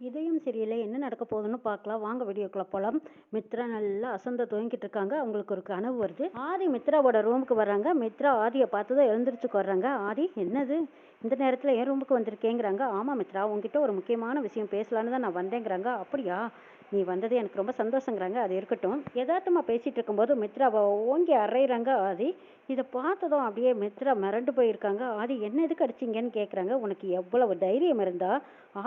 இதயம் சரியில்லை என்ன நடக்க போகுதுன்னு பார்க்கலாம். வாங்க வீடியோக்குள்ள போகலாம் மித்ரா நல்லா அசந்த தூங்கிட்டு இருக்காங்க. அவங்களுக்கு ஒரு கனவு வருது. ஆதி மித்ராவோட ரூமுக்கு வர்றாங்க. மித்ரா ஆதியை பார்த்ததும் எழுந்திரிச்சுக்கு வர்றாங்க ஆதி என்னது? இந்த நேரத்தில் என் ரூமுக்கு வந்திருக்கேங்கிறாங்க. ஆமாம் மித்ரா உங்ககிட்ட ஒரு முக்கியமான விஷயம் பேசலான்னு தான் நான் வந்தேங்கிறாங்க. அப்படியா? நீ வந்தது எனக்கு ரொம்ப சந்தோஷங்கிறாங்க. அது இருக்கட்டும். யதார்த்தமாக பேசிகிட்டு இருக்கும்போது மித்ராவை ஓங்கி அறையிறாங்க ஆதி. இதை பார்த்ததும் அப்படியே மித்ரா மிரண்டு போயிருக்காங்க. ஆதி என்ன எதுக்கு அடிச்சிங்கன்னு கேட்குறாங்க உனக்கு எவ்வளவு தைரியம் இருந்தா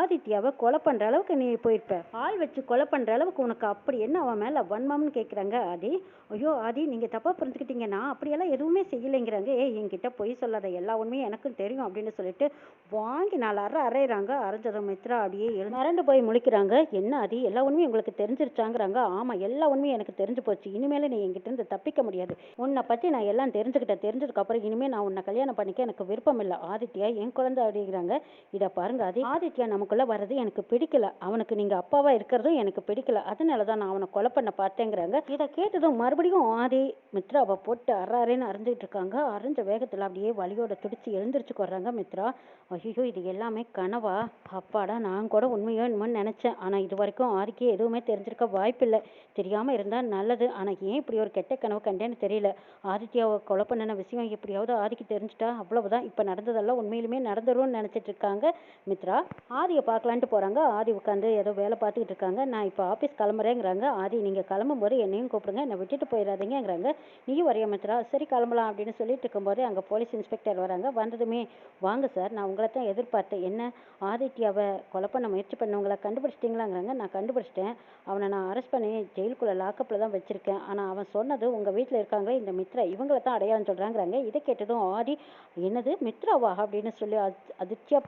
ஆதித்யாவை கொலை பண்ணுற அளவுக்கு நீ போயிருப்ப. ஆள் வச்சு கொலை பண்ணுற அளவுக்கு உனக்கு அப்படி என்ன அவன் மேலே வன்மம்னு கேட்குறாங்க ஆதி. ஐயோ ஆதி நீங்கள் தப்பாக புரிஞ்சுக்கிட்டீங்க. நான் அப்படியெல்லாம் எதுவுமே செய்யலைங்கிறாங்க. ஏ என்கிட்ட பொய் சொல்லாத. எல்லா உண்மையும் எனக்கும் தெரியும் அப்படின்னு சொல்லிட்டு வாங்கி நாலு அரை அரைகிறாங்க அரைஞ்சதும் மித்ரா அப்படியே மிரண்டு போய் முழிக்கிறாங்க. என்ன ஆதி? எல்லா உண்மையும் உங்களுக்கு தெரிஞ்சிருச்சாங்கிறாங்க. ஆமாம் எல்லா உண்மையும் எனக்கு தெரிஞ்சு போச்சு. இனிமேல் நீ என்கிட்ட இருந்து தப்பிக்க முடியாது. உன்னை பற்றி நான் எல்லாம் தெரிஞ்சுக்கிட்டேன். தெரிஞ்சதுக்கப்புறம் இனிமேல் நான் உன்னை கல்யாணம் பண்ணிக்க எனக்கு விருப்பம் இல்லை. ஆதித்யா என் குழந்தை அப்படிங்கிறாங்க. இதை பாருங்க ஆதி ஆதித்யா நமக்குள்ள வர்றது எனக்கு பிடிக்கல. அவனுக்கு நீங்கள் அப்பாவாக இருக்கிறதும் எனக்கு பிடிக்கல. அதனால தான் நான் அவனை கொலை பண்ண பார்த்தேங்கிறாங்க. இதை கேட்டதும் மறுபடியும் ஆதி மித்ரா அவள் போட்டு அறாரேன்னு அரைஞ்சிட்டு இருக்காங்க. அரைஞ்ச வேகத்தில் அப்படியே வலியோட துடிச்சு எழுந்திரிச்சு வர்றாங்க மித்ரா. ஐயோ இது எல்லாமே கனவா? அப்பாடா நான் கூட உண்மையோ என்னமோன்னு நினச்சேன். ஆனால் இது வரைக்கும் ஆதிக்கே எதுவுமே தெரிஞ்சிருக்க வாய்ப்பில்லை. தெரியாமல் இருந்தால் நல்லது. ஆனால் ஏன் இப்படி ஒரு கெட்ட கனவு கண்டேன்னு தெரியல. ஆதித்யாவை கொலை பண்ணின விஷயம் எப்படியாவது ஆதிக்கு தெரிஞ்சிட்டா அவ்வளவுதான். இப்போ நடந்ததெல்லாம் உண்மையிலுமே நடந்துரும்னு நினச்சிட்டு இருக்காங்க மித்ரா. ஆதியை பார்க்கலான்ட்டு போகிறாங்க ஆதி உட்காந்து ஏதோ வேலை பார்த்துக்கிட்டு இருக்காங்க. நான் இப்போ ஆஃபீஸ் கிளம்புறேங்கிறாங்க. ஆதி நீங்கள் கிளம்பும் போது என்னையும் கூப்பிடுங்க. என்னை விட்டுட்டு போயிடாதீங்கங்கிறாங்க. நீயும் வரைய மித்ரா? சரி கிளம்பலாம் அப்படின்னு சொல்லிட்டு இருக்கும்போது அங்கே போலீஸ் இன்ஸ்பெக்டர் வராங்க. வந்ததுமே வாங்க சார் நான் உங்களை தான் எதிர்பார்த்தேன். என்ன? ஆதித்யாவை கொலை பண்ண முயற்சி பண்ணவங்களை கண்டுபிடிச்சிட்டிங்களாங்கிறாங்க. நான் கண்டுபிடிச்சிட்டேன். அவனை நான் அரெஸ்ட் பண்ணி ஜெயிலுக்குள்ள லாக்கப்பில் தான் வச்சிருக்கேன். ஆனால் அவன் சொன்னது உங்கள் வீட்டில் இருக்காங்களே இந்த மித்ரா இவங்கள தான் அடையாளம் சொல்கிறாங்கிறாங்க இதை கேட்டதும் ஆதி என்னது மித்ராவா? அப்படின்னு சொல்லி அதி-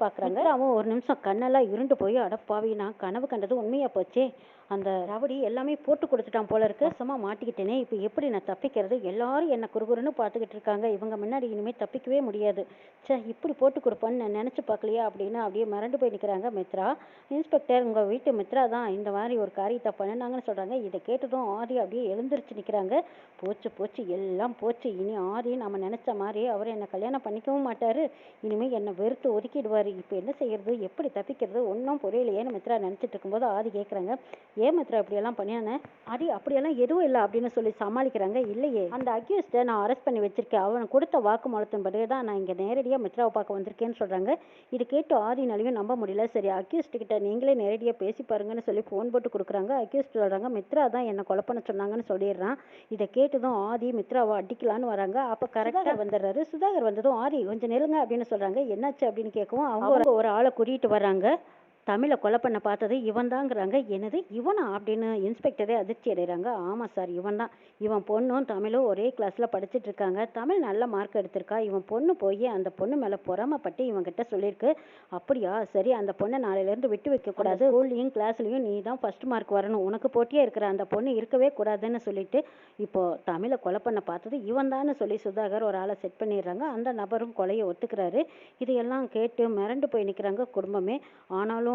பார்க்குறாங்க அவன் ஒரு நிமிஷம் கண்ணெல்லாம் இருண்டு போய் அடப்பாவி நான் கனவு கண்டது உண்மையாக போச்சே? அந்த ரவுடி எல்லாமே போட்டு கொடுத்துட்டான் போல இருக்கு. சும்மா மாட்டிக்கிட்டேனே. இப்போ எப்படி நான் தப்பிக்கிறது? எல்லாரும் என்னை குறுகுறுன்னு பார்த்துக்கிட்டு இருக்காங்க. இவங்க முன்னாடி இனிமே தப்பிக்கவே முடியாது. ச்சே இப்படி போட்டு கொடுப்பான்னு நான் பார்க்கலையா அப்படின்னு அப்படியே மிரண்டு போய் நிற்கிறாங்க மித்ரா. இன்ஸ்பெக்டர் உங்கள் வீட்டு மித்ரா தான். இந்த மாதிரி ஒரு காரியத்தை பண்ணினாங்கன்னு சொல்றாங்க. இதை கேட்டதும் ஆதி அப்படியே எழுந்திருச்சு நிற்கிறாங்க போச்சு போச்சு எல்லாம் போச்சு. இனி ஆதி நம்ம நினச்ச மாதிரி அவர் என்னை கல்யாணம் பண்ணிக்கவும் மாட்டாரு. இனிமே என்னை வெறுத்து ஒதுக்கிடுவார். இப்போ என்ன செய்யறது? எப்படி தப்பிக்கிறது? ஒன்றும் புரியலையேன்னு மித்ரா நினைச்சிட்டு இருக்கும்போது ஆதி கேட்குறாங்க ஏன் மித்ரா இப்படியெல்லாம் பண்ணியானே? அடி அப்படியெல்லாம் எதுவும் இல்லை அப்படின்னு சொல்லி சமாளிக்கிறாங்க. இல்லையே. அந்த அக்யூஸ்டை நான் அரெஸ்ட் பண்ணி வச்சிருக்கேன். அவன் கொடுத்த வாக்குமூலத்தின்படி தான் நான் இங்கே நேரடியாக மித்ராவை பார்க்க வந்திருக்கேன்னு சொல்றாங்க. இது கேட்டு ஆதினாலையும் நம்ப முடியல. சரி அக்யூஸ்ட் கிட்ட நீங்களே நேரடியாக பேசி பாருங்கன்னு சொல்லி ஃபோன் போட்டு கொடுக்குறாங்க அக்யூஸ்ட் சொல்றாங்க மித்ரா தான் என்னை கொலை பண்ண சொன்னாங்கன்னு சொல்லிடுறான். இதை கேட்டதும் ஆதி மித்ராவை அடிக்கலான்னு வராங்க. அப்போ கரெக்டாக வந்துடுறாரு. சுதாகர் வந்ததும் ஆதி கொஞ்சம் நெருங்க அப்படின்னு சொல்றாங்க. என்னாச்சு அப்படின்னு கேட்கவும் அவங்க ஒரு- ஒரு ஆளை கூட்டிகிட்டு வராங்க தமிழை கொலை பண்ண பார்த்தது இவன் தாங்கிறாங்க. என்னது? இவனா? அப்படின்னு இன்ஸ்பெக்டரே அதிர்ச்சி அடைகிறாங்க ஆமாம் சார் இவன் தான். இவன் பொண்ணும் தமிழும் ஒரே கிளாஸில் படிச்சிட்டு இருக்காங்க. தமிழ் நல்ல மார்க் எடுத்திருக்கா. இவன் பொண்ணு போய் அந்த பொண்ணு மேலே பொறாமப்பட்டு இவன் கிட்ட சொல்லியிருக்கு. அப்படியா? சரி அந்த பொண்ணை நாளையிலேருந்து விட்டு வைக்கக்கூடாது ஸ்கூல்லையும் கிளாஸ்லையும் நீ தான் ஃபர்ஸ்ட் மார்க் வரணும். உனக்கு போட்டியே இருக்கிற அந்த பொண்ணு இருக்கவே கூடாதுன்னு சொல்லிட்டு இப்போ தமிழை கொலை பண்ண பார்த்தது இவன் சொல்லி சுதாகர் ஒரு ஆளை செட் பண்ணிடுறாங்க. அந்த நபரும் கொலையை ஒத்துக்கிறாரு. இதையெல்லாம் கேட்டு மிரண்டு போய் நிற்கிறாங்க குடும்பமே. ஆனாலும்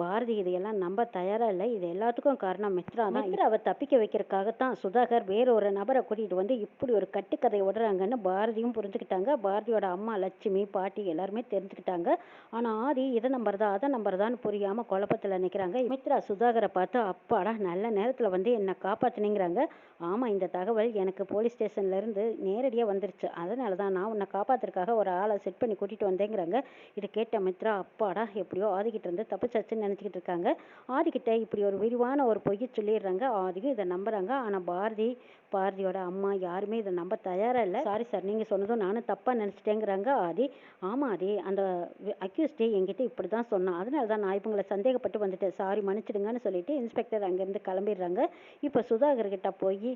பாரதி இதையெல்லாம் நம்ப தயாரா இல்லை. இது எல்லாத்துக்கும் காரணம் மித்ரா தான். மித்ராவை தப்பிக்க வைக்கிறதுக்காகத்தான் சுதாகர் வேற ஒரு நபரை கூட்டிட்டு வந்து இப்படி ஒரு கட்டுக்கதை விடுறாங்கன்னு பாரதியும் புரிஞ்சுக்கிட்டாங்க. பாரதியோட அம்மா லட்சுமி பாட்டி எல்லாருமே தெரிஞ்சுக்கிட்டாங்க. ஆனா ஆதி இதை நம்புறதா அதை நம்புறதான்னு புரியாம குழப்பத்துல நிக்கிறாங்க. மித்ரா சுதாகரை பார்த்து அப்பாடா நல்ல நேரத்துல வந்து என்னை காப்பாத்துனீங்கிறாங்க. ஆமா இந்த தகவல் எனக்கு போலீஸ் ஸ்டேஷன்ல இருந்து நேரடியா வந்துருச்சு. அதனால தான் நான் உன்னை காப்பாத்துறதுக்காக ஒரு ஆளை செட் பண்ணி கூட்டிட்டு வந்தேங்கிறாங்க. இதை கேட்ட மித்ரா அப்பாடா எப்படியோ ஆதிக்கிட்ட இருந்து தப்பிச்சாச்சுன்னு நினச்சிக்கிட்டு இருக்காங்க. ஆதிக்கிட்ட இப்படி ஒரு விரிவான ஒரு பொய்யை சொல்லிடுறாங்க. ஆதிக்கும் இதை நம்புறாங்க. ஆனால் பாரதி பாரதியோட அம்மா யாருமே இதை நம்ப தயாராக இல்லை. சாரி சார் நீங்கள் சொன்னதும் நானும் தப்பாக நினச்சிட்டேங்கிறாங்க ஆதி. ஆமாம் ஆதி அந்த அக்யூஸ்டே என்கிட்ட இப்படி தான் சொன்னான். அதனால தான் நான் இவங்களை சந்தேகப்பட்டு வந்துட்டேன். சாரி மன்னிச்சிடுங்கன்னு சொல்லிட்டு இன்ஸ்பெக்டர் அங்கேருந்து கிளம்பிடுறாங்க. இப்போ சுதாகர் கிட்ட போய்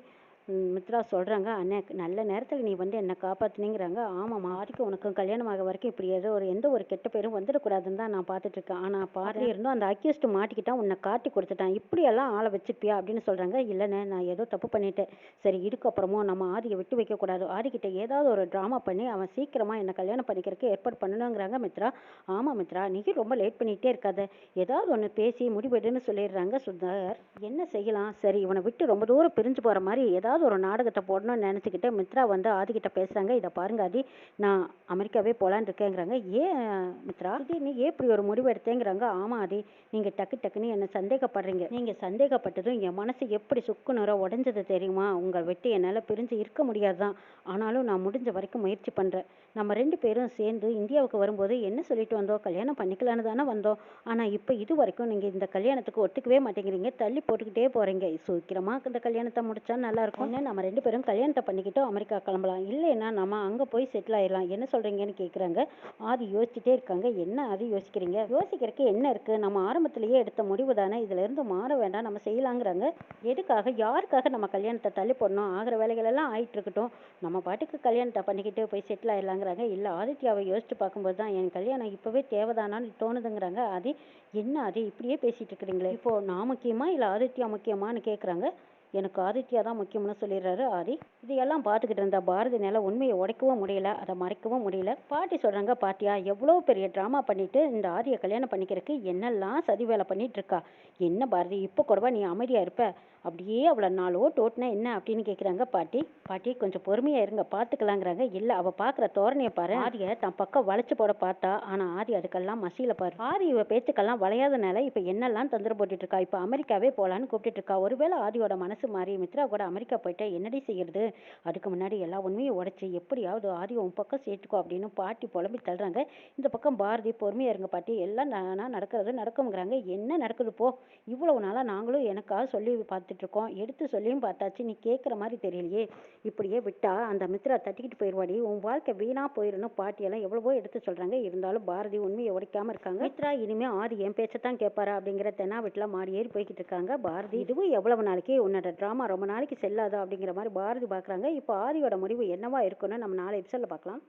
மித்ரா சொல்றாங்க அண்ணே நல்ல நேரத்துல நீ வந்து என்னை காப்பாத்துனீங்கிறாங்க. ஆமாம்மா ஆதிக்கு உனக்கும் கல்யாணம் ஆக வரைக்கும் இப்படி ஏதோ ஒரு எந்த ஒரு கெட்ட பேரும் வந்துடக்கூடாதுன்னு தான் நான் பார்த்துட்டு இருக்கேன் ஆனா பாரு இருந்தும் அந்த அக்யூஸ்ட் மாட்டிக்கிட்டான் உன்னை காட்டி கொடுத்துட்டான். இப்படியெல்லாம் ஆளை வச்சிருப்பியா அப்படின்னு சொல்றாங்க. இல்லைண்ணே நான் ஏதோ தப்பு பண்ணிட்டேன். சரி இதுக்கப்புறமும் நம்ம ஆதியை விட்டு வைக்க கூடாது ஆதிக்கிட்ட ஏதாவது ஒரு ட்ராமா பண்ணி அவன் சீக்கிரமா என்னை கல்யாணம் பண்ணிக்கிறதுக்கு ஏற்பாடு பண்ணணுங்கிறாங்க மித்ரா. ஆமா மித்ரா நீ ரொம்ப லேட் பண்ணிட்டே இருக்காத. ஏதாவது ஒன்று பேசி முடிவெடுன்னு சொல்லிடுறாங்க சுதாகர் என்ன செய்யலாம்? சரி இவனை விட்டு ரொம்ப தூரம் பிரிஞ்சு போற மாதிரி ஏதாவது ஏதாவது ஒரு நாடகத்தை போடணும்னு நினச்சிக்கிட்டு மித்ரா வந்து ஆதிக்கிட்ட பேசுகிறாங்க இதை பாருங்க ஆதி நான் அமெரிக்காவே போகலான்னு இருக்கேங்கிறாங்க ஏன் மித்ரா? திடீர்னு ஏன் இப்படி ஒரு முடிவு எடுத்தேங்கிறாங்க. ஆமாம் ஆதி நீங்கள் டக்கு டக்குன்னு என்னை சந்தேகப்படுறீங்க. நீங்கள் சந்தேகப்பட்டதும் என் மனசு எப்படி சுக்கு நூற உடஞ்சது தெரியுமா? உங்கள் வெட்டி என்னால் பிரிஞ்சு இருக்க முடியாது தான் ஆனாலும் நான் முடிஞ்ச வரைக்கும் முயற்சி பண்ணுறேன் நம்ம ரெண்டு பேரும் சேர்ந்து இந்தியாவுக்கு வரும்போது என்ன சொல்லிட்டு வந்தோம்? கல்யாணம் பண்ணிக்கலான்னு தானே வந்தோம். ஆனால் இப்போ இது வரைக்கும் நீங்கள் இந்த கல்யாணத்துக்கு ஒத்துக்கவே மாட்டேங்கிறீங்க. தள்ளி போட்டுக்கிட்டே போகிறீங்க சீக்கிரமாக இந்த கல்யாணத்தை முடிச்சா நல்லா ஒன்று நம்ம ரெண்டு பேரும் கல்யாணத்தை பண்ணிக்கிட்டு அமெரிக்கா கிளம்பலாம். இல்லைன்னா நம்ம அங்கே போய் செட்டில் ஆயிடலாம். என்ன சொல்கிறீங்கன்னு கேட்குறாங்க ஆதி யோசிச்சுட்டே இருக்காங்க. என்ன ஆதி யோசிக்கிறீங்க? யோசிக்கிறதுக்கு என்ன இருக்குது நம்ம ஆரம்பத்திலேயே எடுத்த முடிவு தானே. இதிலிருந்து மாற வேண்டாம். நம்ம செய்யலாங்கிறாங்க. எதுக்காக? யாருக்காக நம்ம கல்யாணத்தை தள்ளி போடணும்? ஆகிற வேலைகளெல்லாம் எல்லாம் இருக்கட்டும். நம்ம பாட்டுக்கு கல்யாணத்தை பண்ணிக்கிட்டு போய் செட்டில் ஆயிடலாங்கிறாங்க. இல்லை ஆதித்யாவை யோசிச்சு பார்க்கும்போது தான் என் கல்யாணம் இப்போவே தேவைதானான்னு தோணுதுங்கிறாங்க. ஆதி என்ன ஆதி? இப்படியே பேசிகிட்டு இருக்கிறீங்களே. இப்போது நான் முக்கியமா? இல்லை ஆதித்யா முக்கியமான்னு கேட்குறாங்க எனக்கு ஆதித்யா தான் முக்கியம்னு சொல்லிடுறாரு ஆதி. இதையெல்லாம் பார்த்துக்கிட்டு இருந்த பாரதினால உண்மையை உடைக்கவும் முடியல அதை மறைக்கவும் முடியல. பாட்டி சொல்றாங்க பாட்டியா எவ்வளோ பெரிய ட்ராமா பண்ணிட்டு இந்த ஆதியை கல்யாணம் பண்ணிக்கிறதுக்கு என்னெல்லாம் சதி வேலை பண்ணிட்டு இருக்கா? என்ன பாரதி இப்போ கூடவா நீ அமைதியா இருப்ப? அப்படியே அவளை நாலு ஓட்டு ஓட்டுனா என்ன அப்படின்னு கேட்குறாங்க பாட்டி. பாட்டி கொஞ்சம் பொறுமையாக இருங்க பார்த்துக்கலாங்கிறாங்க இல்லை அவள் பார்க்குற தோரணையை பாரு. ஆதியை தன் பக்கம் வளைச்சு போட பார்த்தா ஆனால் ஆதி அதுக்கெல்லாம் மசியில பாரு. ஆதி இவ பேச்சுக்கெல்லாம் வளையாதனால இப்போ என்னெல்லாம் தந்திர போட்டுட்டு இருக்கா இப்போ அமெரிக்காவே போகலான்னு கூப்பிட்டு இருக்கா ஒருவேளை ஆதியோட மனசு மாறி மித்ரா கூட அமெரிக்கா போயிட்டா என்னடி செய்யறது? அதுக்கு முன்னாடி எல்லா உண்மையும் உடைச்சி எப்படியாவது ஆதி உன் பக்கம் சேர்த்துக்கோ அப்படின்னு பாட்டி புலம்பி தள்ளுறாங்க. இந்த பக்கம் பாரதி பொறுமையாக இருங்க பாட்டி. எல்லாம் நானாக நடக்கிறது நடக்குங்கிறாங்க என்ன நடக்குது போ? இவ்வளவு நாளாக நாங்களும் எனக்காக சொல்லி பார்த்து இருக்கோம் எடுத்து சொல்லியும் பார்த்தாச்சு. நீ கேட்குற மாதிரி தெரியலையே. இப்படியே விட்டா அந்த மித்ரா தட்டிக்கிட்டு போயிடுவாடி உன் வாழ்க்கை வீணாக போயிடணும் பாட்டியெல்லாம் எவ்வளவோ எடுத்து சொல்கிறாங்க இருந்தாலும் பாரதி உண்மையை உடைக்காமல் இருக்காங்க. மித்ரா இனிமேல் ஆதி என் பேச்சத்தான் கேட்பாரா அப்படிங்கிற தென்னா வீட்டில் மாடி ஏறி போய்கிட்டு இருக்காங்க. பாரதி இதுவும் எவ்வளவு நாளைக்கு உன்னோட ட்ராமா ரொம்ப நாளைக்கு செல்லாதா அப்படிங்கிற மாதிரி பாரதி பார்க்குறாங்க இப்போ ஆதியோட முடிவு என்னவா இருக்குன்னு நம்ம நாளை எபிசோடில் பார்க்கலாம்.